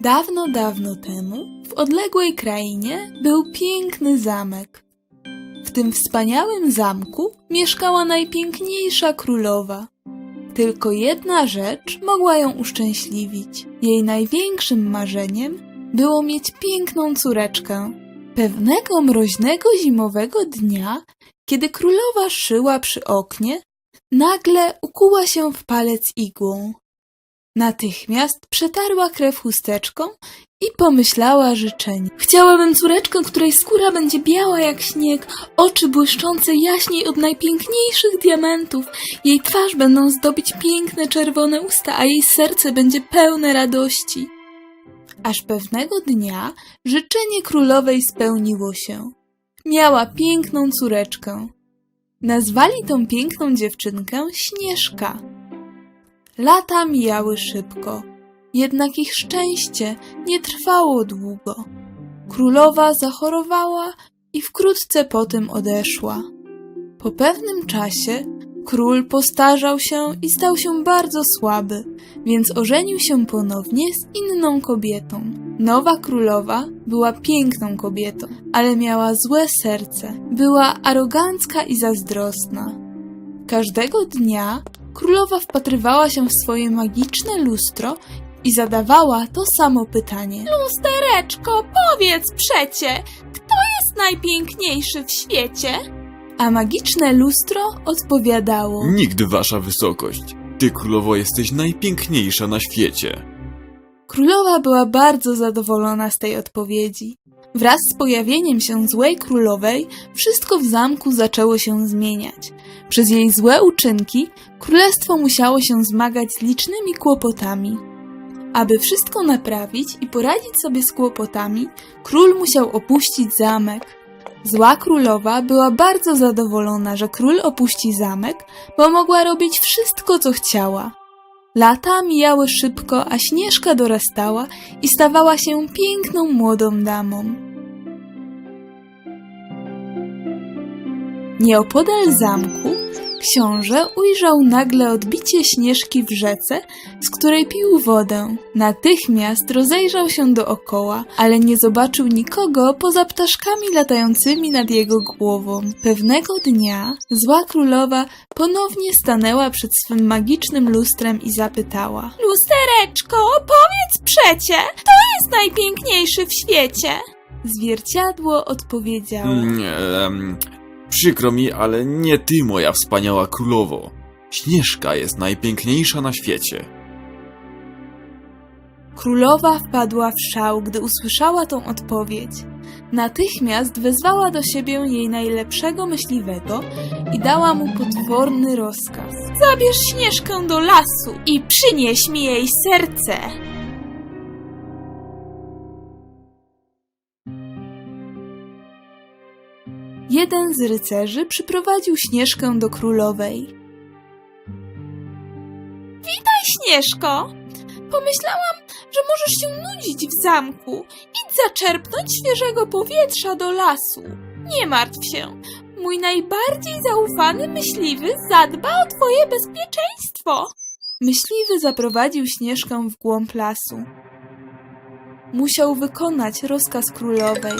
Dawno, dawno temu, w odległej krainie, był piękny zamek. W tym wspaniałym zamku mieszkała najpiękniejsza królowa. Tylko jedna rzecz mogła ją uszczęśliwić. Jej największym marzeniem było mieć piękną córeczkę. Pewnego mroźnego zimowego dnia, kiedy królowa szyła przy oknie, nagle ukuła się w palec igłą. Natychmiast przetarła krew chusteczką i pomyślała życzenie. Chciałabym córeczkę, której skóra będzie biała jak śnieg, oczy błyszczące jaśniej od najpiękniejszych diamentów, jej twarz będą zdobić piękne czerwone usta, a jej serce będzie pełne radości. Aż pewnego dnia życzenie królowej spełniło się. Miała piękną córeczkę. Nazwali tą piękną dziewczynkę Śnieżka. Lata mijały szybko, jednak ich szczęście nie trwało długo. Królowa zachorowała i wkrótce potem odeszła. Po pewnym czasie król postarzał się i stał się bardzo słaby, więc ożenił się ponownie z inną kobietą. Nowa królowa była piękną kobietą, ale miała złe serce. Była arogancka i zazdrosna. Każdego dnia królowa wpatrywała się w swoje magiczne lustro i zadawała to samo pytanie. Lustereczko, powiedz przecie, kto jest najpiękniejszy w świecie? A magiczne lustro odpowiadało. Nigdy, wasza wysokość. Ty, królowo, jesteś najpiękniejsza na świecie. Królowa była bardzo zadowolona z tej odpowiedzi. Wraz z pojawieniem się złej królowej, wszystko w zamku zaczęło się zmieniać. Przez jej złe uczynki, królestwo musiało się zmagać z licznymi kłopotami. Aby wszystko naprawić i poradzić sobie z kłopotami, król musiał opuścić zamek. Zła królowa była bardzo zadowolona, że król opuści zamek, bo mogła robić wszystko, co chciała. Lata mijały szybko, a Śnieżka dorastała i stawała się piękną młodą damą. Nieopodal zamku książę ujrzał nagle odbicie Śnieżki w rzece, z której pił wodę. Natychmiast rozejrzał się dookoła, ale nie zobaczył nikogo poza ptaszkami latającymi nad jego głową. Pewnego dnia zła królowa ponownie stanęła przed swym magicznym lustrem i zapytała. Lustereczko, powiedz przecie, kto jest najpiękniejszy w świecie? Zwierciadło odpowiedziało. Mm, em, przykro mi, ale nie ty, moja wspaniała królowo. Śnieżka jest najpiękniejsza na świecie. Królowa wpadła w szał, gdy usłyszała tą odpowiedź. Natychmiast wezwała do siebie jej najlepszego myśliwego i dała mu potworny rozkaz. Zabierz Śnieżkę do lasu i przynieś mi jej serce. Jeden z rycerzy przyprowadził Śnieżkę do królowej. Witaj, Śnieżko. Pomyślałam, że możesz się nudzić w zamku. Idź zaczerpnąć świeżego powietrza do lasu. Nie martw się. Mój najbardziej zaufany myśliwy zadba o twoje bezpieczeństwo. Myśliwy zaprowadził Śnieżkę w głąb lasu. Musiał wykonać rozkaz królowej.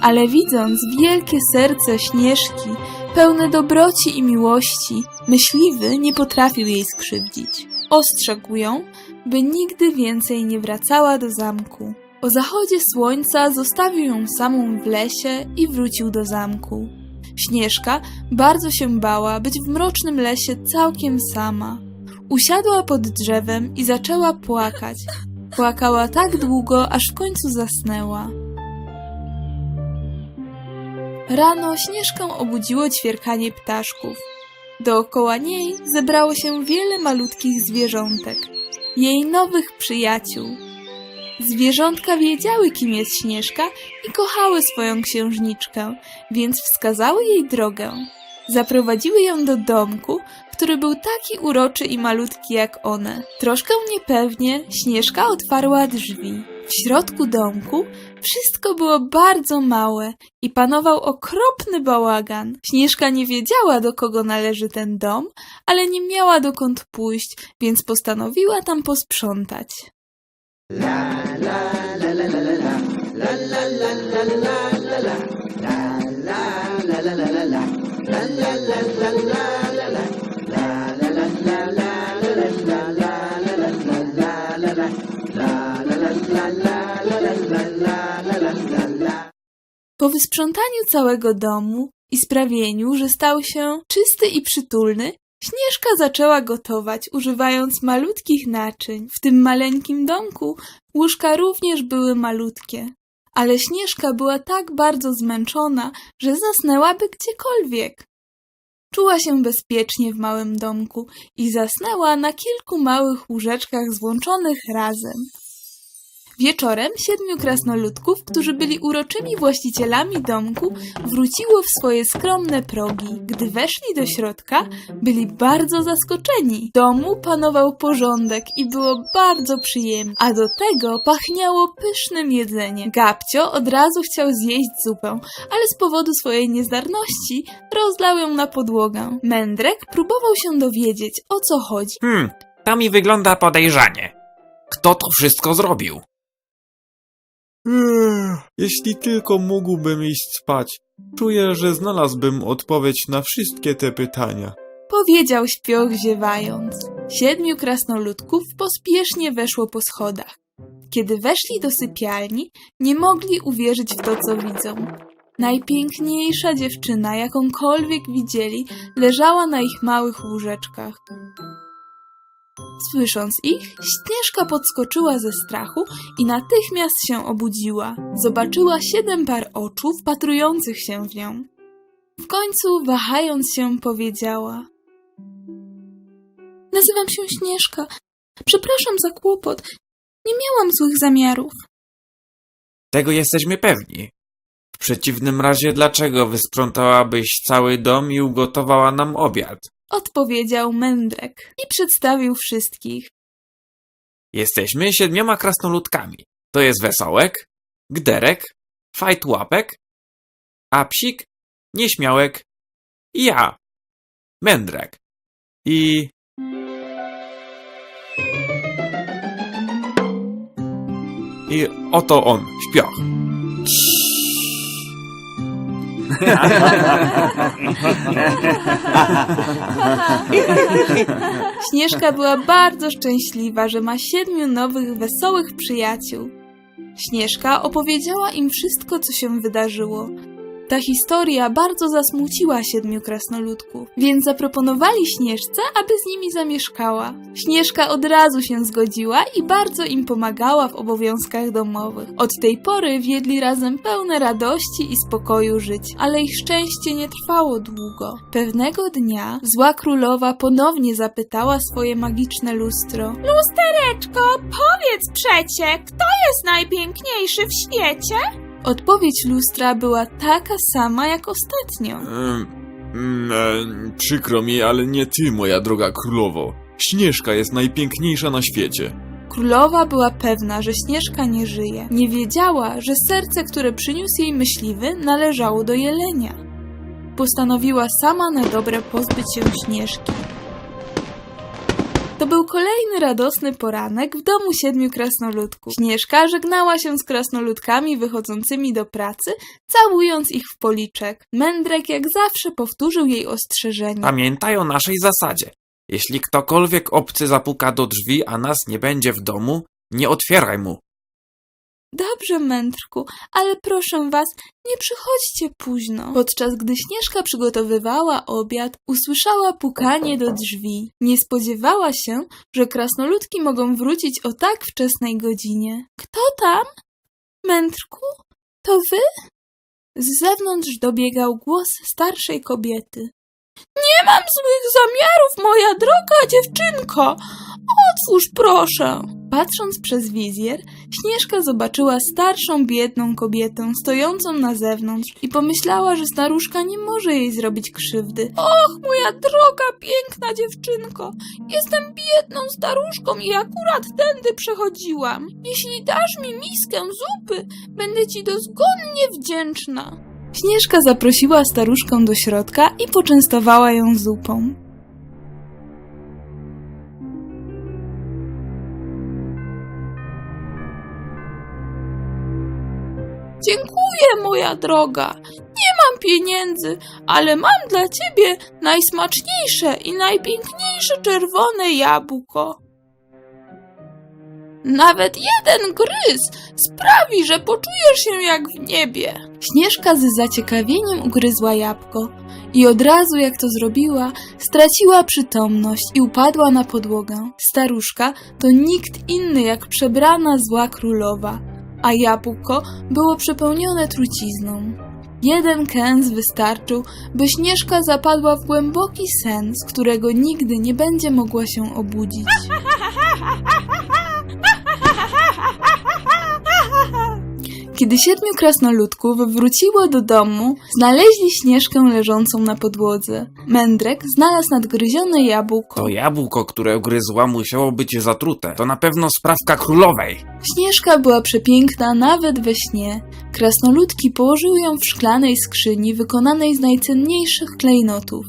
Ale widząc wielkie serce Śnieżki, pełne dobroci i miłości, myśliwy nie potrafił jej skrzywdzić. Ostrzegł ją, by nigdy więcej nie wracała do zamku. O zachodzie słońca zostawił ją samą w lesie i wrócił do zamku. Śnieżka bardzo się bała być w mrocznym lesie całkiem sama. Usiadła pod drzewem i zaczęła płakać. Płakała tak długo, aż w końcu zasnęła. Rano Śnieżkę obudziło ćwierkanie ptaszków. Dookoła niej zebrało się wiele malutkich zwierzątek, jej nowych przyjaciół. Zwierzątka wiedziały, kim jest Śnieżka i kochały swoją księżniczkę, więc wskazały jej drogę. Zaprowadziły ją do domku, który był taki uroczy i malutki jak one. Troszkę niepewnie Śnieżka otwarła drzwi. W środku domku wszystko było bardzo małe i panował okropny bałagan. Śnieżka nie wiedziała, do kogo należy ten dom, ale nie miała dokąd pójść, więc postanowiła tam posprzątać. Po wysprzątaniu całego domu i sprawieniu, że stał się czysty i przytulny, Śnieżka zaczęła gotować, używając malutkich naczyń. W tym maleńkim domku łóżka również były malutkie. Ale Śnieżka była tak bardzo zmęczona, że zasnęłaby gdziekolwiek. Czuła się bezpiecznie w małym domku i zasnęła na kilku małych łóżeczkach złączonych razem. Wieczorem siedmiu krasnoludków, którzy byli uroczymi właścicielami domku, wróciło w swoje skromne progi. Gdy weszli do środka, byli bardzo zaskoczeni. W domu panował porządek i było bardzo przyjemnie, a do tego pachniało pysznym jedzeniem. Gabcio od razu chciał zjeść zupę, ale z powodu swojej niezdarności rozlał ją na podłogę. Mędrek próbował się dowiedzieć, o co chodzi. Hmm, to mi wygląda podejrzanie. Kto to wszystko zrobił? Jeśli tylko mógłbym iść spać, czuję, że znalazłbym odpowiedź na wszystkie te pytania. powiedział śpioch ziewając. Siedmiu krasnoludków pospiesznie weszło po schodach. Kiedy weszli do sypialni, nie mogli uwierzyć w to, co widzą. Najpiękniejsza dziewczyna, jakąkolwiek widzieli, leżała na ich małych łóżeczkach. Słysząc ich, Śnieżka podskoczyła ze strachu i natychmiast się obudziła. Zobaczyła siedem par oczu wpatrujących się w nią. W końcu, wahając się, powiedziała: Nazywam się Śnieżka. Przepraszam za kłopot. Nie miałam złych zamiarów. Tego jesteśmy pewni. W przeciwnym razie, dlaczego wysprzątałabyś cały dom i ugotowała nam obiad? Odpowiedział Mędrek i przedstawił wszystkich. Jesteśmy siedmioma krasnoludkami. To jest Wesołek, Gderek, Fajtłapek, Apsik, Nieśmiałek i ja, Mędrek. I... I oto on, śpioch. Śnieżka była bardzo szczęśliwa, że ma siedmiu nowych, wesołych przyjaciół. Śnieżka opowiedziała im wszystko, co się wydarzyło. Ta historia bardzo zasmuciła siedmiu krasnoludków, więc zaproponowali Śnieżce, aby z nimi zamieszkała. Śnieżka od razu się zgodziła i bardzo im pomagała w obowiązkach domowych. Od tej pory wiedli razem pełne radości i spokoju żyć, ale ich szczęście nie trwało długo. Pewnego dnia zła królowa ponownie zapytała swoje magiczne lustro. Lustereczko, powiedz przecie, kto jest najpiękniejszy w świecie? Odpowiedź lustra była taka sama jak ostatnio. Em, mm, e, przykro mi, ale nie ty, moja droga królowo. Śnieżka jest najpiękniejsza na świecie. Królowa była pewna, że Śnieżka nie żyje. Nie wiedziała, że serce, które przyniósł jej myśliwy, należało do jelenia. Postanowiła sama na dobre pozbyć się Śnieżki. To był kolejny radosny poranek w domu siedmiu krasnoludków. Śnieżka żegnała się z krasnoludkami wychodzącymi do pracy, całując ich w policzek. Mędrek jak zawsze powtórzył jej ostrzeżenie. Pamiętaj o naszej zasadzie. Jeśli ktokolwiek obcy zapuka do drzwi, a nas nie będzie w domu, nie otwieraj mu. Dobrze, mędrku, ale proszę was, nie przychodźcie późno. Podczas gdy Śnieżka przygotowywała obiad, usłyszała pukanie do drzwi. Nie spodziewała się, że krasnoludki mogą wrócić o tak wczesnej godzinie. Kto tam? Mędrku? To wy? Z zewnątrz dobiegał głos starszej kobiety. Nie mam złych zamiarów, moja droga dziewczynko. Otwórz proszę. Patrząc przez wizjer, Śnieżka zobaczyła starszą, biedną kobietę stojącą na zewnątrz i pomyślała, że staruszka nie może jej zrobić krzywdy. Och, moja droga, piękna dziewczynko, jestem biedną staruszką i akurat tędy przechodziłam. Jeśli dasz mi miskę zupy, będę ci dozgonnie wdzięczna. Śnieżka zaprosiła staruszkę do środka i poczęstowała ją zupą. Dziękuję, moja droga. Nie mam pieniędzy, ale mam dla ciebie najsmaczniejsze i najpiękniejsze czerwone jabłko. Nawet jeden gryz sprawi, że poczujesz się jak w niebie. Śnieżka z zaciekawieniem ugryzła jabłko i od razu jak to zrobiła, straciła przytomność i upadła na podłogę. Staruszka to nikt inny jak przebrana zła królowa, a jabłko było przepełnione trucizną. Jeden kęs wystarczył, by Śnieżka zapadła w głęboki sen, z którego nigdy nie będzie mogła się obudzić. Kiedy siedmiu krasnoludków wróciło do domu, znaleźli Śnieżkę leżącą na podłodze. Mędrek znalazł nadgryzione jabłko. To jabłko, które ugryzła, musiało być zatrute. To na pewno sprawka królowej. Śnieżka była przepiękna nawet we śnie. Krasnoludki położyły ją w szklanej skrzyni wykonanej z najcenniejszych klejnotów,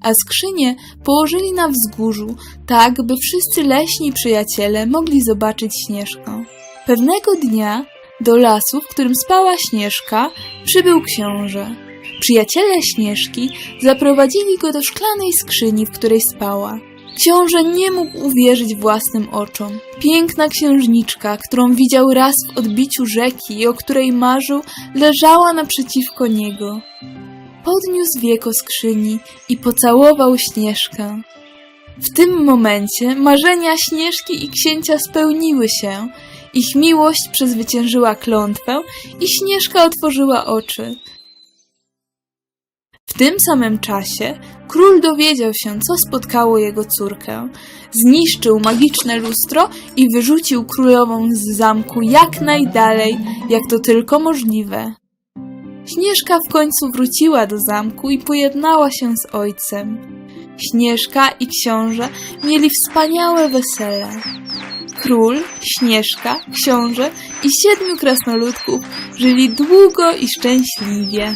a skrzynię położyli na wzgórzu, tak by wszyscy leśni przyjaciele mogli zobaczyć Śnieżkę. Pewnego dnia do lasu, w którym spała Śnieżka, przybył książę. Przyjaciele Śnieżki zaprowadzili go do szklanej skrzyni, w której spała. Książę nie mógł uwierzyć własnym oczom. Piękna księżniczka, którą widział raz w odbiciu rzeki i o której marzył, leżała naprzeciwko niego. Podniósł wieko skrzyni i pocałował Śnieżkę. W tym momencie marzenia Śnieżki i księcia spełniły się. Ich miłość przezwyciężyła klątwę i Śnieżka otworzyła oczy. W tym samym czasie król dowiedział się, co spotkało jego córkę. Zniszczył magiczne lustro i wyrzucił królową z zamku jak najdalej, jak to tylko możliwe. Śnieżka w końcu wróciła do zamku i pojednała się z ojcem. Śnieżka i książę mieli wspaniałe wesele. Król, Śnieżka, książę i siedmiu krasnoludków żyli długo i szczęśliwie.